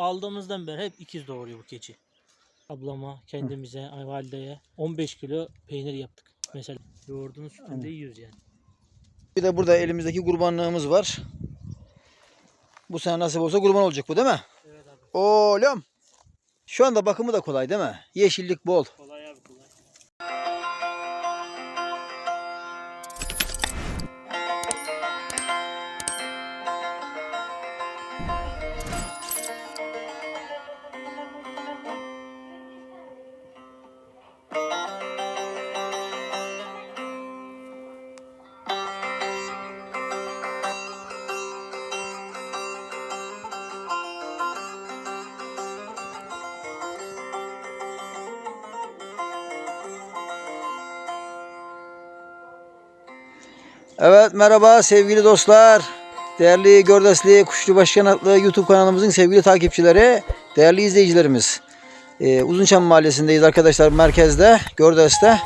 Aldığımızdan beri hep ikiz doğuruyor bu keçi. Ablama, kendimize, ay valideye 15 kilo peynir yaptık. Mesela yoğurdun üstünde yiyoruz yani. Bir de burada elimizdeki kurbanlığımız var. Bu sene nasip olsa kurban olacak bu değil mi? Evet abi. Oğlum. Şu anda bakımı da kolay değil mi? Yeşillik bol. Evet merhaba sevgili dostlar. Değerli Gördesli Kuşlu Başkanatlı YouTube kanalımızın sevgili takipçileri, değerli izleyicilerimiz. Ee, Uzunçam Mahallesi'ndeyiz arkadaşlar merkezde, Gördes'te.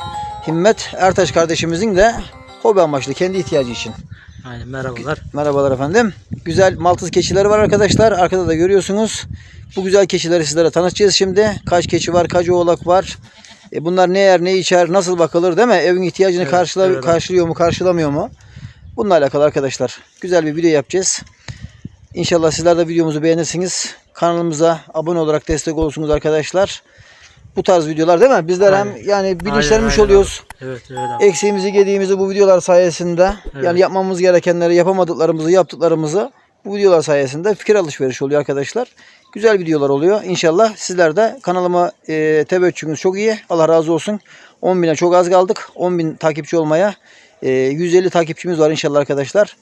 Himmet Ertaş kardeşimizin de hobi amaçlı kendi ihtiyacı için. Aynen merhabalar. Merhabalar efendim. Güzel maltız keçileri var arkadaşlar. Arkada da görüyorsunuz. Bu güzel keçileri sizlere tanıtacağız şimdi. Kaç keçi var, kaç oğlak var. E bunlar ne yer, ne içer, nasıl bakılır değil mi? Evin ihtiyacını Evet, karşıla, evet karşılıyor mu, karşılamıyor mu? Bununla alakalı arkadaşlar. Güzel bir video yapacağız. İnşallah sizler de videomuzu beğenirsiniz. Kanalımıza abone olarak destek olursunuz arkadaşlar. Bu tarz videolar değil mi? Bizler hem Aynen. yani bilinçlenmiş aynen oluyoruz. Evet evet abi. Eksiğimizi gediğimizi bu videolar sayesinde Evet. yani yapmamız gerekenleri yapamadıklarımızı yaptıklarımızı bu videolar sayesinde fikir alışverişi oluyor arkadaşlar. Güzel videolar oluyor. İnşallah sizler de kanalıma e, teveccühünüz çok iyi. Allah razı olsun. 10 bine çok az kaldık. 10 bin takipçi olmaya. E, 150 takipçimiz var inşallah arkadaşlar.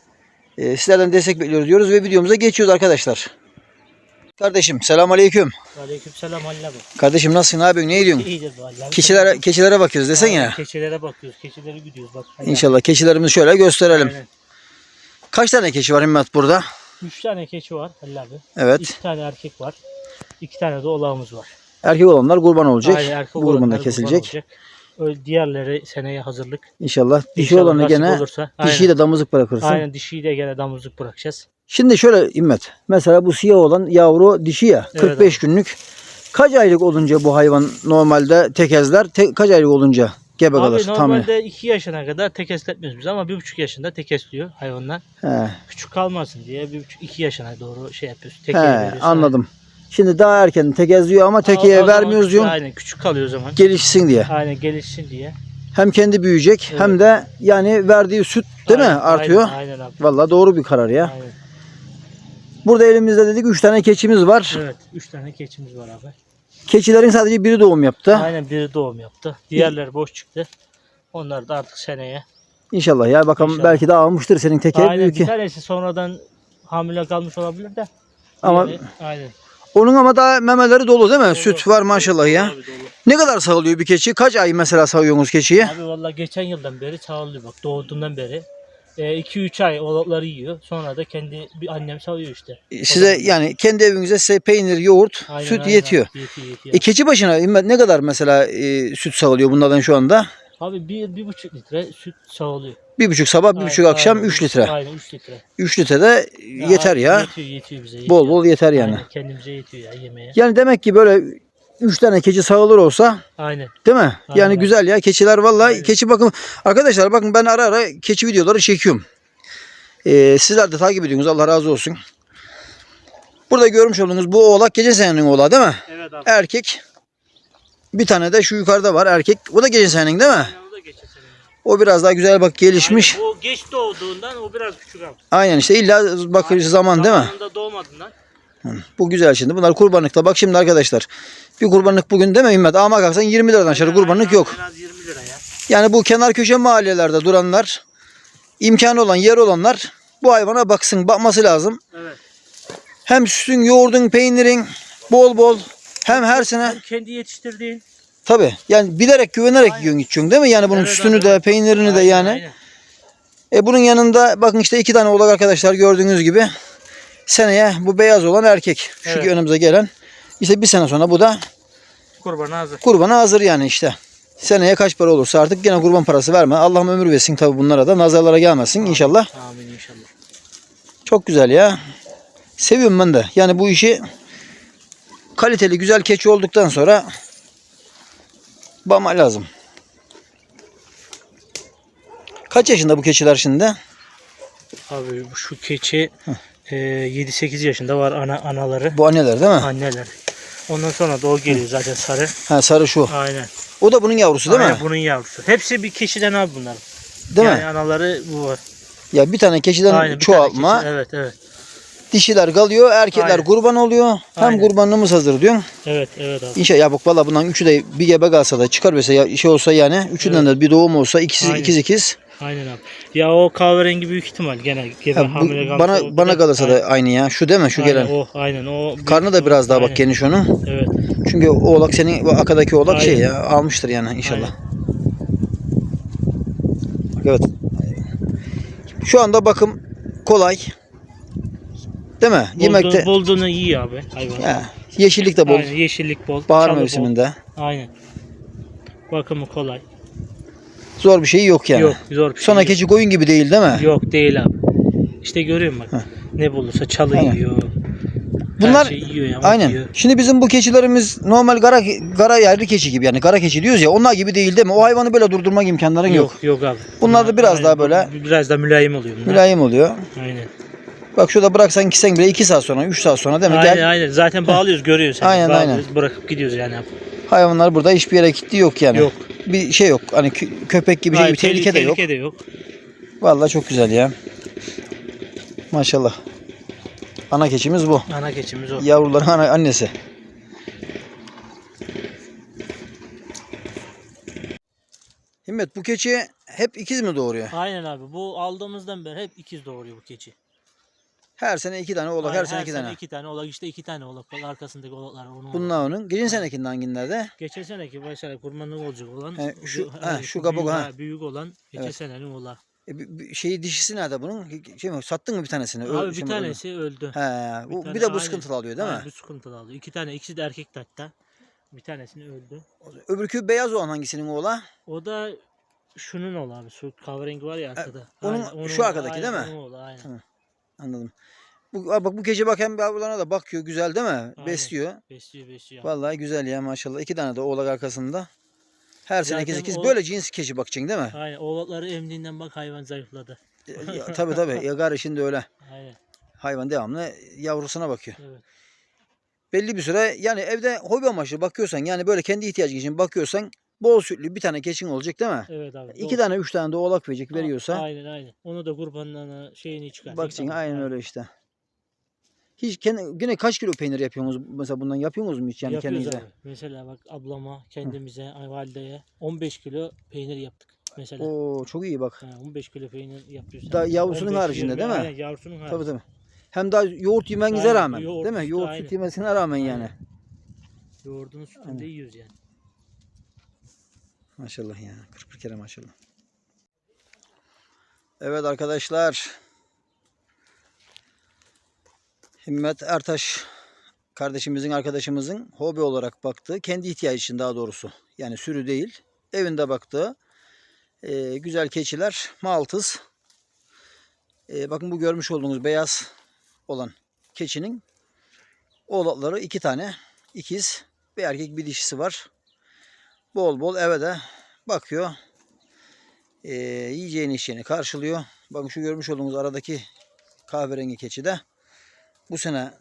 E, sizlerden destek bekliyoruz diyoruz ve videomuza geçiyoruz arkadaşlar. Kardeşim selam aleyküm. Aleyküm selam Halil abi. Kardeşim nasılsın? Yapıyorsun? Ne ediyorsun? İyidir abi. Keçilere, keçilere bakıyoruz Aynen, ya. Keçilere bakıyoruz. Keçilere gidiyoruz bak. Abi. İnşallah keçilerimizi şöyle gösterelim. Aynen. Kaç tane keçi var Himmet burada? Üç tane keçi var Halil abi. Evet. İki tane erkek var. İki tane de oğlağımız var. Erkek olanlar kurban olacak. Aynen, erkek Bu kurban olanlar kesilecek. olacak. Öyle diğerleri seneye hazırlık. İnşallah. Dişi İnşallah olanı gene olursa. dişiyi de damızlık bırakırsın. Aynen dişiyi de gene damızlık bırakacağız. Şimdi şöyle İmmet. Mesela bu siyah olan yavru dişi ya. Evet 45 günlük. Kaç aylık olunca bu hayvan normalde tekezler? Te- kaç aylık olunca gebe Abi tahmini? normalde 2 yaşına kadar tekesletmiyoruz biz ama 1,5 yaşında tekesliyor hayvanlar. He, Küçük kalmasın diye 1,5-2 yaşına doğru şey yapıyoruz. he, Tekeye veriyoruz. anladım. Şimdi daha erken tekezliyor ama tekeye O- o zaman vermiyoruz diyorum. Aynen küçük kalıyor o zaman. Gelişsin diye. Aynen gelişsin diye. Hem kendi büyüyecek Evet. hem de yani verdiği süt değil mi Aynen, artıyor. Aynen, aynen abi. Vallahi doğru bir karar ya. Aynen. Burada elimizde dedik 3 tane keçimiz var. Evet 3 tane keçimiz var abi. Keçilerin sadece biri doğum yaptı. Aynen biri doğum yaptı. Diğerleri boş çıktı. Onlar da artık seneye. İnşallah ya bakalım İnşallah. belki de almıştır senin teker aynen büyük. bir tanesi sonradan hamile kalmış olabilir de. Ama Diğeri- aynen. onun ama daha memeleri dolu değil mi? Süt var maşallah ya. Ne kadar sağlıyor bir keçi? Kaç ay mesela sağıyorsunuz keçiyi? Abi valla geçen yıldan beri sağlıyor bak doğduğundan beri. 2-3 ay oğlakları yiyor. Sonra da kendi bir annem sağlıyor işte. Size yani kendi evinize size peynir, yoğurt, Aynen, süt aynen yetiyor. Yetiyor yetiyor. E keçi başına ne kadar mesela e, süt sağlıyor bunlardan şu anda? Abi bir, bir buçuk litre süt sağlıyor. Bir buçuk sabah, bir buçuk Aynen, akşam aynen. 3 litre. Aynen 3 litre. 3 litre de yeter ya. Yetiyor yetiyor bize. Yetiyor. Bol bol yeter yani. Aynen, kendimize yetiyor ya yemeğe. Yani demek ki böyle 3 tane keçi sağılır olsa Aynen. Değil mi? Aynen. Yani güzel ya. Keçiler vallahi Aynen. keçi bakım. Arkadaşlar bakın ben ara ara keçi videoları çekiyorum. Ee, sizler de takip ediyorsunuz. Allah razı olsun. Burada görmüş olduğunuz bu oğlak gece senenin oğlağı değil mi? Evet abi. Erkek. Bir tane de şu yukarıda var erkek. O da gece senenin değil mi? O da geçen sene. O biraz daha güzel bak gelişmiş. Aynen, O geç doğduğundan o biraz küçük abi. Aynen işte illa bakıcı zaman değil mi? Zamanında doğmadığından. Bu güzel şimdi. Bunlar kurbanlıkta. Bak şimdi arkadaşlar. Bir kurbanlık bugün değil mi Himmet? Ama kalksan 20 liradan aşağı kurbanlık Aynen, yok. En az 20 lira ya. Yani bu kenar köşe mahallelerde duranlar, imkanı olan yer olanlar bu hayvana baksın, bakması lazım. Evet. Hem sütün, yoğurdun, peynirin bol bol hem her sene Hem kendi yetiştirdiğin. tabi yani bilerek güvenerek Aynen. yiyorsun içiyorsun değil mi? Yani bunun Evet, sütünü de peynirini de Aynen, yani. aynen. E bunun yanında bakın işte iki tane oğlak arkadaşlar gördüğünüz gibi. Seneye bu beyaz olan erkek. Şu Evet. ki önümüze gelen. İşte bir sene sonra bu da Kurban hazır. kurbana hazır yani işte. Seneye kaç para olursa artık gene kurban parası verme. Allah'ım ömür versin tabi bunlara da. Nazarlara gelmesin inşallah. Amin inşallah. Çok güzel ya. Seviyorum ben de. Yani bu işi kaliteli güzel keçi olduktan sonra bama lazım. Kaç yaşında bu keçiler şimdi? Abi şu keçi e, 7-8 yaşında var ana anaları. Bu anneler değil mi? Anneler. Ondan sonra da o geliyor zaten sarı. Ha sarı şu. Aynen. O da bunun yavrusu değil Aynen mi? bunun yavrusu. Hepsi bir keçiden abi bunlar. Değil yani mi? anaları bu var. Ya bir tane keçiden Aynen bir tane çoğaltma. keçi. Evet evet. Dişiler kalıyor, erkekler Aynen. kurban oluyor. Hem Aynen. kurbanlığımız hazır diyorsun. Evet evet abi. İnşallah ya bak valla bundan üçü de bir gebe kalsa da çıkar mesela ya şey olsa yani üçünden de bir doğum olsa ikisi Aynen. ikiz ikiz. Aynen abi. Ya o kahverengi büyük ihtimal gene gebe Ha, bu- hamile kalsa o bana bir bana kalırsa aynen. da aynı ya. Şu değil mi? Şu Aynen, gelen. O aynen o. Karnı da biraz daha bak aynen. geniş onun. Evet. Çünkü o oğlak senin bu akadaki oğlak şey Aynen. ya almıştır yani inşallah. Bak, Evet. Şu anda bakım kolay. Değil mi? Yemekte Bulduğu, bulduğunu yiyor abi hayvan. Ha, yeşillik de bol. Aynen, yeşillik bol. Bahar bol. mevsiminde. Aynen. Bakımı kolay. Zor bir şey yok yani. Yok zor bir şey Sonra yok. keçi koyun gibi değil değil mi? Yok değil abi. İşte görüyorum bak. Ne bulursa çalı Aynen. yiyor. Bunlar Her şeyi yiyor ya. ot Aynen. yiyor. Şimdi bizim bu keçilerimiz normal gara gara yaylı keçi gibi yani gara keçi diyoruz ya onlar gibi değil değil mi? O hayvanı böyle durdurmak imkanların yok. Yok yok abi. Bunlar da biraz Aynen, daha böyle- Biraz da mülayim oluyor bunlar. Mülayim oluyor. Aynen. Bak şurada bıraksan gitsen bile 2 saat sonra 3 saat sonra değil mi? Aynen Gel aynen. Zaten bağlıyoruz görüyorsun. sen. Aynen, aynen. Bağlıyoruz, Bırakıp gidiyoruz yani. Hayvanlar burada hiçbir yere gitti yok yani. Yok. Bir şey yok. Hani kö- köpek gibi şey Aynen, bir tehlike de yok. Tehlike de yok. Vallahi çok güzel ya. Maşallah. Ana keçimiz bu. Ana keçimiz o. Yavruların ana, annesi. Himmet bu keçi hep ikiz mi doğuruyor? Aynen abi. Bu aldığımızdan beri hep ikiz doğuruyor bu keçi. Her sene iki tane oğlak, Aynen, her sene iki tane. iki tane oğlak işte iki tane oğlak. Arkasındaki oğlaklar onun. Bunlar onun. Geçen senekinin hanginlerde? Geçen seneki mesela kurbanlık olacak olan. He, şu- hani şu kabuk, ha. Büyük olan geçen Evet. senenin oğlağı. E, bir- bir şeyi dişisi nerede bunun? Şey mi? Sattın mı bir tanesini? Abi şey bir öldü? tanesi öldü. He, bu, bir, tane de bu aynı- sıkıntılı alıyor değil mi? Bu sıkıntılı aldı. İki tane ikisi de erkekti hatta. Bir tanesini öldü. Öbürkü beyaz olan hangisinin oğla? O da şunun oğlu abi. Şu kahverengi var ya arkada. onun- Aynen, şu arkadaki aynen, değil mi? onun oğlu, aynen. Tamam. Anladım. Bu, bak bu gece bak hem yavrularına da bakıyor güzel değil mi? Aynen. Besliyor. Besliyor besliyor. Vallahi güzel ya maşallah. İki tane de oğlak arkasında. Her sene Zaten ikiz. o- Böyle cins keçi bakacaksın değil mi? Aynen oğlakları emdiğinden bak hayvan zayıfladı. ya, tabii tabii. Yagar şimdi öyle. Aynen. Hayvan devamlı yavrusuna bakıyor. Evet. Belli bir süre yani evde hobi amaçlı bakıyorsan yani böyle kendi ihtiyacı için bakıyorsan bol sütlü bir tane keçin olacak değil mi? Evet abi. İki doğru. tane üç tane de oğlak verecek veriyorsa Aynen aynen. Onu da kurbanlarına şeyini çıkar. bakacaksın aynen öyle işte. Hiç kendi, yine kaç kilo peynir yapıyorsunuz mesela bundan yapıyorsunuz mu hiç yani Yapıyoruz kendinize? abi. Mesela bak ablama, kendimize, valideye 15 kilo peynir yaptık. Mesela. Oo çok iyi bak. Ha, 15 kilo peynir yapıyoruz. Daha yavrusunun 15 haricinde kilo- değil mi? Aynen yavrusunun Tabii haricinde. tabii. Hem daha yoğurt yemenize Aynen, rağmen yoğurt değil mi? Yoğurt aynen. süt yemesine rağmen yani. Aynen. Yoğurdun sütünde Aynen. yiyoruz yani. Maşallah ya. 41 kere maşallah. Evet arkadaşlar. Himmet Ertaş kardeşimizin arkadaşımızın hobi olarak baktığı kendi ihtiyacı için daha doğrusu yani sürü değil evinde baktığı e, güzel keçiler maltız E, bakın bu görmüş olduğunuz beyaz olan keçinin oğlakları iki tane ikiz bir erkek bir dişisi var bol bol eve de bakıyor. Ee, yiyeceğini içeceğini karşılıyor. Bakın şu görmüş olduğunuz aradaki kahverengi keçi de bu sene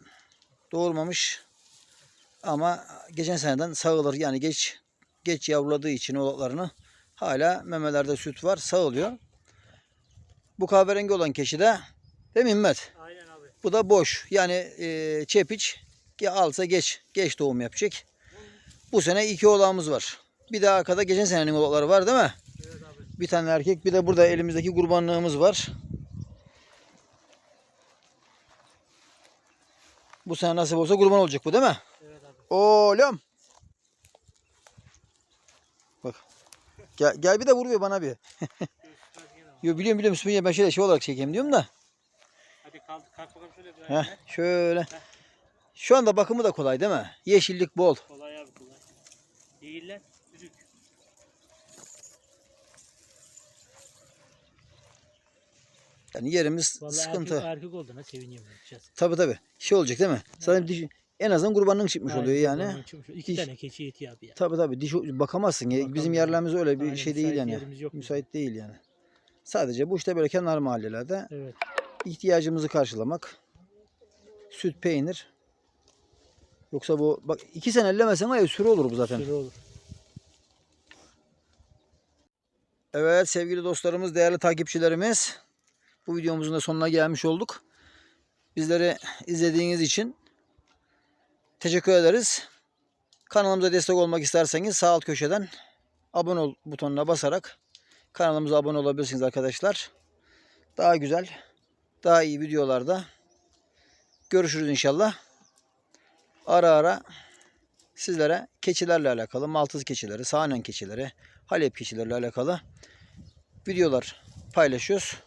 doğurmamış ama geçen seneden sağılır. Yani geç geç yavruladığı için oğlaklarını hala memelerde süt var sağılıyor. Bu kahverengi olan keçi de değil mi Himmet? Aynen abi. Bu da boş. Yani e, çepiç alsa geç geç doğum yapacak. Bu sene iki oğlağımız var. Bir daha arkada geçen senenin oğlakları var değil mi? Evet abi. Bir tane erkek bir de burada elimizdeki kurbanlığımız var. Bu sene nasip olsa kurban olacak bu değil mi? Evet abi. Oğlum. Bak. Gel, gel bir de vur bir bana bir. Yo biliyorum biliyorum Sübeyye ben şöyle şey olarak çekeyim diyorum da. Hadi kalk, kalk bakalım şöyle bir Heh, şöyle. Şu anda bakımı da kolay değil mi? Yeşillik bol. Kolay abi kolay. Değiller. Üzük. Yani yerimiz Vallahi sıkıntı. Erkek, erkek olduğuna seviniyorum. Tabi tabi. Şey olacak değil mi? Zaten diş- en azından kurbanlık çıkmış Aynen, oluyor yani. çıkmış. İki Diş- tane keçi yetiyor abi ya. Tabii tabii diş bakamazsın. ya. Bizim yerlerimiz öyle bir Aynen, şey değil yani. yok. Müsait değil yani. Sadece bu işte böyle kenar mahallelerde Evet. ihtiyacımızı karşılamak. Süt, peynir. Yoksa bu bak iki sene ellemesen var ya sürü olur bu zaten. Sürü olur. Evet sevgili dostlarımız, değerli takipçilerimiz. Bu videomuzun da sonuna gelmiş olduk. Bizleri izlediğiniz için teşekkür ederiz. Kanalımıza destek olmak isterseniz sağ alt köşeden abone ol butonuna basarak kanalımıza abone olabilirsiniz arkadaşlar. Daha güzel, daha iyi videolarda görüşürüz inşallah. Ara ara sizlere keçilerle alakalı, Maltız keçileri, Sahnen keçileri, Halep keçileriyle alakalı videolar paylaşıyoruz.